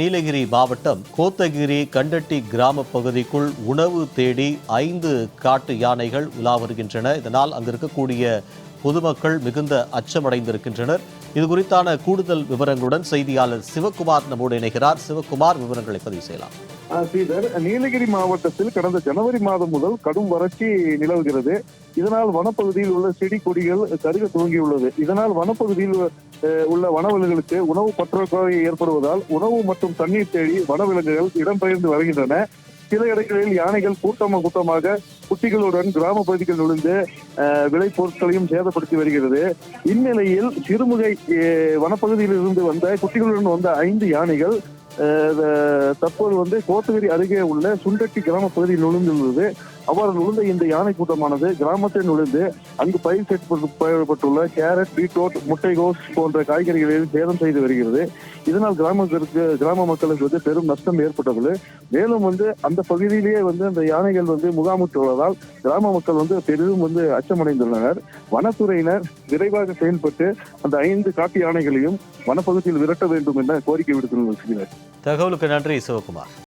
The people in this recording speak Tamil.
நீலகிரி மாவட்டம் கோத்தகிரி கண்டட்டி கிராம பகுதிக்குள் உணவு தேடி ஐந்து காட்டு யானைகள் உலா வருகின்றன இதனால் அங்கு இருக்கக்கூடிய பொதுமக்கள் மிகுந்த அச்சமடைந்திருக்கின்றனர். இது குறித்தான கூடுதல் விவரங்களுடன் செய்தியாளர் சிவகுமார் நம்மோடு இணைகிறார். சிவகுமார் விவரங்களை பதிவு செய்யலாம். ஸ்ரீதர் நீலகிரி மாவட்டத்தில் கடந்த ஜனவரி மாதம் முதல் கடும் வறட்சி நிலவுகிறது. இதனால் வனப்பகுதியில் உள்ள செடி கொடிகள் கருக துவங்கியுள்ளது. இதனால் வனப்பகுதியில் உள்ள வனவிலங்குகளுக்கு உணவு பற்றாக்குறை ஏற்படுவதால் உணவு மற்றும் தண்ணீர் தேடி வனவிலங்குகள் இடம்பெயர்ந்து வருகின்றன. சில இடங்களில் யானைகள் கூட்டமாக கூட்டமாக குட்டிகளுடன் கிராம பகுதிகள் நுழைந்து விளை விளைபொருட்களையும் சேதப்படுத்தி வருகிறது. இந்நிலையில் சிறுமுகை வனப்பகுதியில் இருந்து வந்த குட்டிகளுடன் வந்த ஐந்து யானைகள் தற்போது வந்து கோத்தகிரி அருகே உள்ள சுண்டட்டி கிராம பகுதியில் நுழைந்துள்ளது அவ்வாறு நுழைந்த இந்த யானை கூட்டமானது கிராமத்தில் நுழைந்து அங்கு பயிர் செய்யப்பட்டுள்ள கேரட் பீட்ரூட் முட்டைகோஸ் போன்ற காய்கறிகளை சேதம் செய்து வருகிறது. இதனால் கிராமத்திற்கு கிராம மக்களுக்கு வந்து பெரும் நஷ்டம் ஏற்பட்டுள்ளது மேலும் வந்து அந்த பகுதியிலேயே வந்து அந்த யானைகள் வந்து முகாமிட்டுள்ளதால் கிராம மக்கள் வந்து பெரிதும் வந்து அச்சமடைந்துள்ளனர். வனத்துறையினர் விரைவாக செயல்பட்டு அந்த ஐந்து காட்டு யானைகளையும் வனப்பகுதியில் விரட்ட வேண்டும் என கோரிக்கை விடுத்துள்ளனர். தகவலுக்கு நன்றி சிவகுமார்.